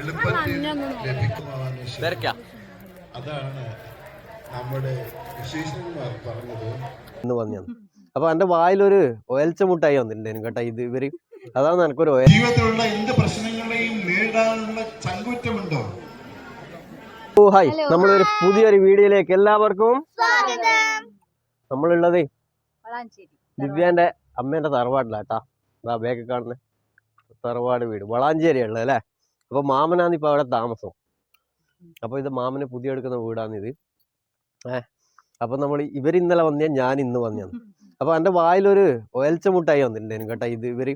എളുപ്പത്തിൽ ലഭിക്കുമാവാൻ അതാണ് നമ്മുടെ വിശേഷന്മാർ പറഞ്ഞത്. എന്ന് പറഞ്ഞു അപ്പൊ എന്റെ വായിലൊരു ഒയൽച്ച മുട്ടായി വന്നിട്ടുണ്ടായിരുന്നു കേട്ടോ ഇത് ഇവർ. അതാണ് എനിക്കൊരു ജീവിതത്തിലുള്ള എന്ത് പ്രശ്നങ്ങളെയും നേരിടാനുള്ള ചങ്കുറ്റമുണ്ടോ? ഓ ഹായ്. നമ്മളൊരു പുതിയൊരു വീഡിയോയിലേക്ക് എല്ലാവർക്കും നമ്മളുള്ളത് ദിവ്യാന്റെ അമ്മേന്റെ തറവാട്ടിലാട്ടാ അതാ ബേക്ക് കാണുന്ന. തറവാട് വീട്. വളാഞ്ചേരി ഉള്ളത് അല്ലേ? അപ്പൊ മാമനാണ് ഇപ്പൊ അവിടെ താമസം. അപ്പൊ ഇത് മാമന് പുതിയ എടുക്കുന്ന വീടാണ് ഇത്. ഏഹ് അപ്പൊ നമ്മൾ ഇവർ ഇന്നലെ വന്നേ ഞാൻ ഇന്ന് വന്നതാണ് അപ്പൊ എന്റെ വായിലൊരു ഒയൽച്ച മുട്ടായി വന്നിട്ടുണ്ടായിരുന്നു കേട്ടോ ഇത് ഇവർ.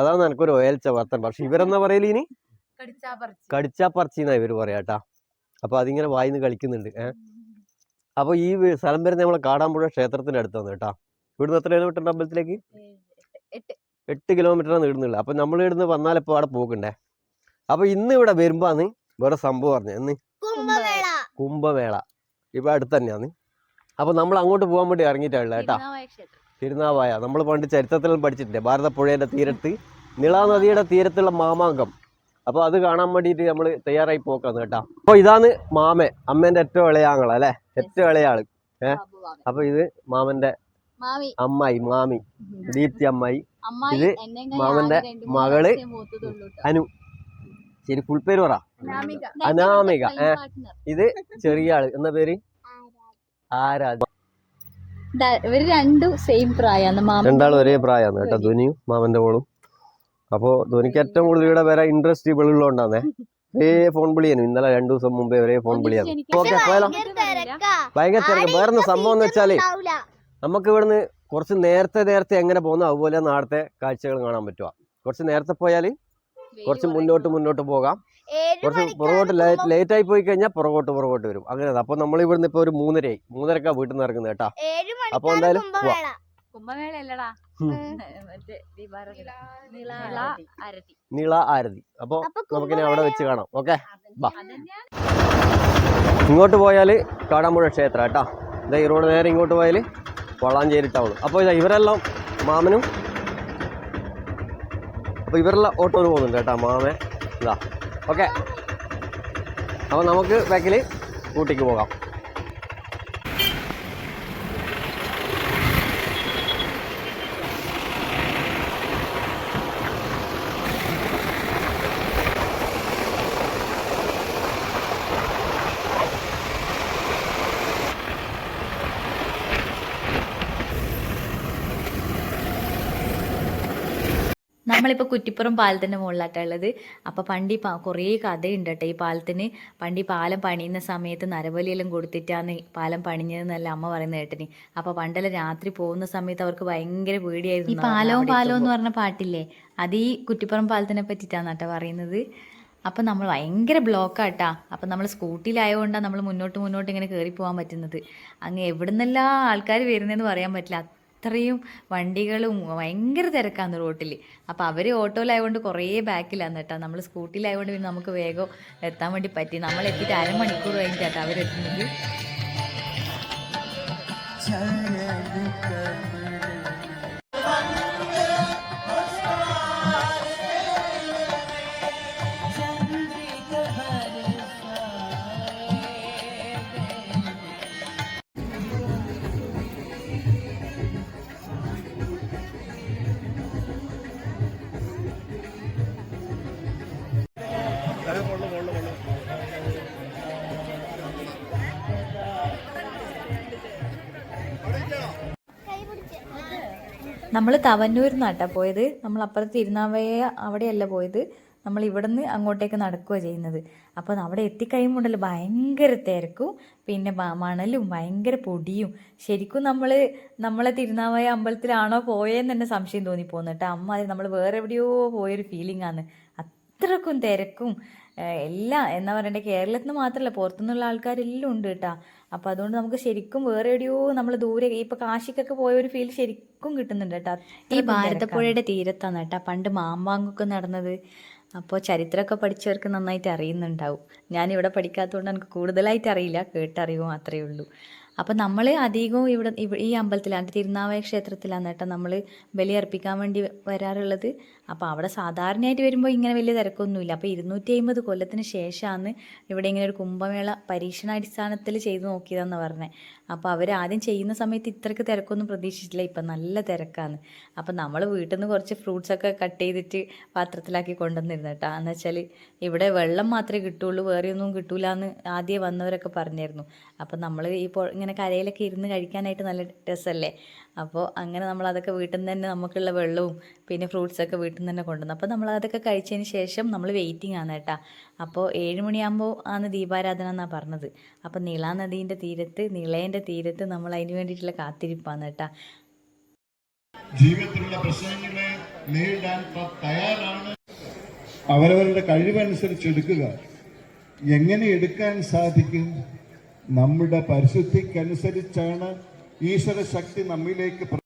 അതാണ് എനിക്കൊരു ഒയൽച്ച വർത്തൻ പക്ഷെ ഇവരെന്നാ പറയൽ ഇനി? കടിച്ചാ പറിച്ചിന്നാ ഇവർ പറയാട്ടാ അപ്പൊ അതിങ്ങനെ വായിന്ന് കളിക്കുന്നുണ്ട്. ഏഹ് അപ്പൊ ഈ സ്ഥലം വരുന്ന നമ്മളെ കാടാമ്പുഴ ക്ഷേത്രത്തിന്റെ അടുത്താണ് കേട്ടാ. ഇവിടുന്ന് എത്ര കിലോമീറ്റർ അമ്പലത്തിലേക്ക്? എട്ട്. കിലോമീറ്റർ ഇടുന്നുള്ളത് അപ്പൊ നമ്മൾ ഇവിടുന്ന് വന്നാൽ ഇപ്പൊ അവിടെ പോകണ്ടേ അപ്പൊ ഇന്ന് ഇവിടെ വരുമ്പോന്ന് വേറെ സംഭവം പറഞ്ഞു എന്ന് കുംഭമേള. ഇപ്പൊ അടുത്ത് തന്നെയാണ് അപ്പൊ നമ്മൾ അങ്ങോട്ട് പോകാൻ വേണ്ടി ഇറങ്ങിയിട്ടുള്ള കേട്ടാ. തിരുനാവായ നമ്മൾ പണ്ട് ചരിത്രത്തിലും പഠിച്ചിട്ടുണ്ട് ഭാരതപ്പുഴയുടെ തീരത്ത് നിളാനദിയുടെ തീരത്തുള്ള മാമാങ്കം. അപ്പൊ അത് കാണാൻ വേണ്ടിയിട്ട് നമ്മൾ തയ്യാറായി പോക്കാന്ന് കേട്ടാ. അപ്പൊ ഇതാണ് മാമൻ അമ്മേന്റെ ഏറ്റവും ഇളയാങ്ങള അല്ലെ? ഏറ്റവും ഇളയാൾ ഏഹ് അപ്പൊ ഇത് മാമന്റെ മാമി. അമ്മായി മാമി. ദീപ്തി അമ്മായി. ഇത് മാമന്റെ മകൾ. അനു. ശരി ഫുൾ പേര് പറ. അനാമിക. ഇത് ചെറിയ ആൾ. എന്ന പേര്? ആരാധ. ഇവർ രണ്ടും സെയിം പ്രായമാണ് മാമ രണ്ടാളും ഒരേ പ്രായമാണ് കേട്ടോ ധോനിയും മാമന്റെ മോളും. അപ്പോ ധോനിക്ക് ഏറ്റവും കൂടുതൽ ഇവിടെ വരാൻ ഇൻട്രസ്റ്റ് ഇവളുള്ളതുകൊണ്ടാന്നേ ഒരേ ഫോൺ വിളിയാനും. ഇന്നലെ രണ്ടു ദിവസം മുമ്പേ ഒരേ ഫോൺ വിളിയാണ് ഓക്കെ പോയാലോ? ഭയങ്കര തിരക്ക്. വേറൊന്ന് സംഭവം എന്ന് വെച്ചാൽ നമുക്ക് ഇവിടുന്ന് കുറച്ച് നേരത്തെ നേരത്തെ എങ്ങനെ പോകുന്നു അതുപോലെ നാളത്തെ കാഴ്ചകൾ കാണാൻ പറ്റുക കുറച്ച് നേരത്തെ പോയാൽ കുറച്ച് മുന്നോട്ട് മുന്നോട്ട് പോകാം. കുറച്ച് പുറകോട്ട് ലേറ്റ് ആയി പോയി കഴിഞ്ഞാൽ പുറകോട്ട് പുറകോട്ട് വരും. അങ്ങനെ അപ്പൊ നമ്മൾ ഇവിടുന്ന് ഇപ്പൊ ഒരു മൂന്നരയായി. മൂന്നരക്കാ വീട്ടിൽ നിന്ന് ഇറങ്ങുന്നത് കേട്ടാ. അപ്പൊ എന്തായാലും. കുംഭമേള. അല്ലടാ. നിള ആരതി. അപ്പൊ നമുക്കിനി അവിടെ വെച്ച് കാണാം. ഓക്കെ? ഇങ്ങോട്ട് പോയാൽ കാടാമ്പുഴ ക്ഷേത്രം കേട്ടാ. ഇതാ ഈ റോഡ് നേരെ ഇങ്ങോട്ട് പോയാൽ വളാഞ്ചേരി ടൗൺ അപ്പോൾ ഇതാ ഇവരെല്ലാം മാമനും അപ്പോൾ ഇവരുള്ള ഓട്ടോയിൽ പോകുന്നുണ്ട് കേട്ടോ മാമേ ഇതാ. ഓക്കെ അപ്പോൾ നമുക്ക് ബാക്കിൽ ഊട്ടിക്ക് പോകാം. നമ്മളിപ്പോൾ കുറ്റിപ്പുറം പാലത്തിന്റെ ഉള്ളത് അപ്പോൾ പണ്ട് ഈ പാ- കുറേ കഥയുണ്ട് കേട്ടോ ഈ പാലത്തിന്. പണ്ടി ഈ പാലം പണിയുന്ന സമയത്ത് നരബലിയെല്ലാം കൊടുത്തിട്ടാണ് പാലം പണിഞ്ഞതെന്നല്ല അമ്മ പറയുന്നത് കേട്ടിന്. അപ്പോൾ പണ്ടെല്ലാം രാത്രി പോകുന്ന സമയത്ത് അവർക്ക് ഭയങ്കര പേടിയായിരുന്നു ഈ പാലവും പാലവും എന്ന് പറഞ്ഞ പാട്ടില്ലേ? അത് ഈ കുറ്റിപ്പുറം പാലത്തിനെ പറ്റിയിട്ടാണ് കേട്ടോ പറയുന്നത്. അപ്പം നമ്മൾ ഭയങ്കര ബ്ലോക്കാട്ടാ. അപ്പം നമ്മൾ സ്കൂട്ടിയിലായതുകൊണ്ടാണ് നമ്മൾ മുന്നോട്ട് മുന്നോട്ട് ഇങ്ങനെ കയറി പോകാൻ പറ്റുന്നത്. അങ്ങ് എവിടെ നിന്നെല്ലാം ആൾക്കാർ വരുന്നതെന്ന് പറയാൻ പറ്റില്ല. അത്രയും വണ്ടികളും ഭയങ്കര തിരക്കാണ് റോട്ടിൽ അപ്പോൾ അവർ ഓട്ടോയിലായതുകൊണ്ട് കുറേ ബാക്കിലാണ് കേട്ടോ. നമ്മൾ സ്കൂട്ടിയിലായതുകൊണ്ട് പിന്നെ നമുക്ക് വേഗം എത്താൻ വേണ്ടി പറ്റി. നമ്മൾ എത്തിയിട്ട് അരമണിക്കൂർ കഴിഞ്ഞിട്ടാട്ടോ അവരെത്തുന്നത്. നമ്മൾ തവന്നൂരിൽ നിന്നാട്ടാ പോയത്. നമ്മൾ അപ്പുറത്ത് തിരുനാവയ അവിടെയല്ല പോയത്. നമ്മൾ ഇവിടുന്ന് അങ്ങോട്ടേക്ക് നടക്കുകയാണ് ചെയ്യുന്നത്. അപ്പോൾ അവിടെ എത്തിക്കഴിയുമ്പോണ്ടല്ലോ ഭയങ്കര തിരക്കും പിന്നെ മണലും ഭയങ്കര പൊടിയും. ശരിക്കും നമ്മൾ നമ്മളെ തിരുനാവായ അമ്പലത്തിലാണോ പോയെന്ന് തന്നെ സംശയം തോന്നിപ്പോകുന്നു കേട്ടോ അമ്മ നമ്മൾ വേറെ എവിടെയോ പോയൊരു ഫീലിംഗ് ആണ്. അത്രക്കും തിരക്കും. എല്ലാം എന്താ പറയണ്ടേ കേരളത്തിൽ നിന്ന് മാത്രമല്ല പുറത്തുനിന്നുള്ള ആൾക്കാരെല്ലാം ഉണ്ട് കേട്ടോ. അപ്പോൾ അതുകൊണ്ട് നമുക്ക് ശരിക്കും വേറെ എവിടെയോ നമ്മൾ ദൂരെ ഇപ്പോൾ കാശിക്കൊക്കെ പോയ ഒരു ഫീൽ ശരിക്കും കിട്ടുന്നുണ്ട് കേട്ടോ. ഈ ഭാരതപ്പുഴയുടെ തീരത്താണ് കേട്ടോ. പണ്ട് മാമ്പാങ്കൊക്കെ നടന്നത്. അപ്പോൾ ചരിത്രമൊക്കെ പഠിച്ചവർക്ക് നന്നായിട്ട് അറിയുന്നുണ്ടാവും. ഞാനിവിടെ പഠിക്കാത്തതുകൊണ്ട് എനിക്ക് കൂടുതലായിട്ട് അറിയില്ല. കേട്ടറിവ് മാത്രമേ ഉള്ളൂ. അപ്പം നമ്മൾ അധികവും ഇവിടെ ഇവ- ഈ അമ്പലത്തിലാണ് തിരുനാവായ ക്ഷേത്രത്തിലാണ് കേട്ടോ നമ്മൾ ബലിയർപ്പിക്കാൻ വേണ്ടി വരാറുള്ളത്. അപ്പോൾ അവിടെ സാധാരണയായിട്ട് വരുമ്പോൾ ഇങ്ങനെ വലിയ തിരക്കൊന്നുമില്ല. അപ്പോൾ ഇരുന്നൂറ്റി അമ്പത് കൊല്ലത്തിന് ശേഷമാണ് ഇവിടെ ഇങ്ങനെ ഒരു കുംഭമേള പരീക്ഷണാടിസ്ഥാനത്തിൽ ചെയ്തു നോക്കിയതെന്ന് പറഞ്ഞത് അപ്പോൾ അവർ ആദ്യം ചെയ്യുന്ന സമയത്ത് ഇത്രയ്ക്ക് തിരക്കൊന്നും പ്രതീക്ഷിച്ചില്ല ഇപ്പം നല്ല തിരക്കാണ്. അപ്പം നമ്മൾ വീട്ടിൽ നിന്ന് കുറച്ച് ഫ്രൂട്ട്സൊക്കെ കട്ട് ചെയ്തിട്ട് പാത്രത്തിലാക്കി കൊണ്ടുവന്നിരുന്നു കേട്ടോ. എന്ന് വെച്ചാൽ ഇവിടെ വെള്ളം മാത്രമേ കിട്ടുള്ളൂ വേറെ ഒന്നും കിട്ടൂല എന്ന് ആദ്യം വന്നവരൊക്കെ പറഞ്ഞിരുന്നു അപ്പം നമ്മൾ ഈ പൊ ഇങ്ങനെ കരയിലൊക്കെ ഇരുന്ന് കഴിക്കാനായിട്ട് നല്ല രസമല്ലേ അപ്പോൾ അങ്ങനെ നമ്മൾ അതൊക്കെ വീട്ടിൽ നിന്ന് തന്നെ നമുക്കുള്ള വെള്ളവും പിന്നെ ഫ്രൂട്ട്സൊക്കെ വീട്ടിൽ നിന്ന് തന്നെ കൊണ്ടുവന്നു. അപ്പോൾ നമ്മൾ അതൊക്കെ കഴിച്ചതിന് ശേഷം നമ്മൾ വെയിറ്റിംഗ് ആണ് കേട്ടോ. അപ്പോൾ ഏഴ് മണിയാകുമ്പോൾ ആണ് ദീപാരാധന എന്നാണ് പറഞ്ഞത്. അപ്പോൾ നീളാ നദീന്റെ തീരത്ത് നിളേന്റെ തീരത്ത് നമ്മൾ അതിന് വേണ്ടിയിട്ടുള്ള കാത്തിരിപ്പാണ് കേട്ടോ. ജീവിതത്തിലുള്ള പ്രശ്നങ്ങളെ നേരിടാൻ തയ്യാറാണ്. അവരവരുടെ കഴിവനുസരിച്ച് എടുക്കുക. എങ്ങനെ എടുക്കാൻ സാധിക്കും? നമ്മുടെ പരിശുദ്ധിക്കനുസരിച്ചാണ് ഈശ്വര ശക്തി നമ്മിലേക്ക്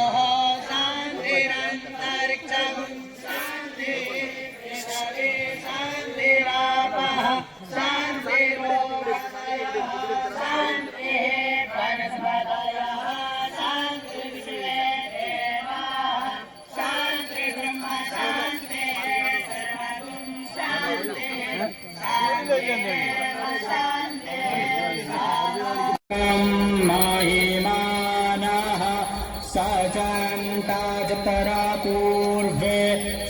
महिमानः सजन्ताजतरा पूर्वे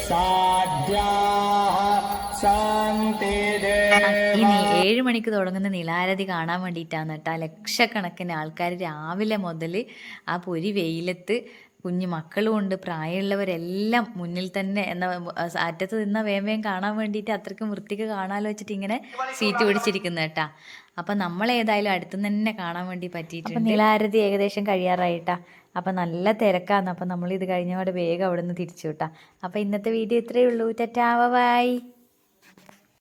साध्याः सन्ति ഇനി ഏഴ് മണിക്ക് തുടങ്ങുന്ന നിലാരതി കാണാൻ വേണ്ടിയിട്ടാണ് കേട്ടോ ലക്ഷക്കണക്കിന് ആൾക്കാർ രാവിലെ മുതൽ ആ പൊരി വെയിലത്ത് കുഞ്ഞു മക്കളും ഉണ്ട് പ്രായമുള്ളവരെല്ലാം മുന്നിൽ തന്നെ എന്നാ അറ്റത്ത് നിന്ന വേം വേം കാണാൻ വേണ്ടിയിട്ട് അത്രയ്ക്കും വൃത്തിക്ക് കാണാലോ വെച്ചിട്ട് ഇങ്ങനെ സീറ്റ് പിടിച്ചിരിക്കുന്ന കേട്ടാ. അപ്പം നമ്മൾ ഏതായാലും അടുത്തുനിന്ന് തന്നെ കാണാൻ വേണ്ടി പറ്റിയിട്ടുണ്ട്. നിലാരതി ഏകദേശം കഴിയാറായിട്ടാ. അപ്പം നല്ല തിരക്കാന്ന്. അപ്പം നമ്മൾ ഇത് കഴിഞ്ഞപാട് വേഗം അവിടെ നിന്ന് തിരിച്ചു വിട്ടാ. അപ്പം ഇന്നത്തെ വീഡിയോ ഇത്രയേ ഉള്ളൂ. Tata bye.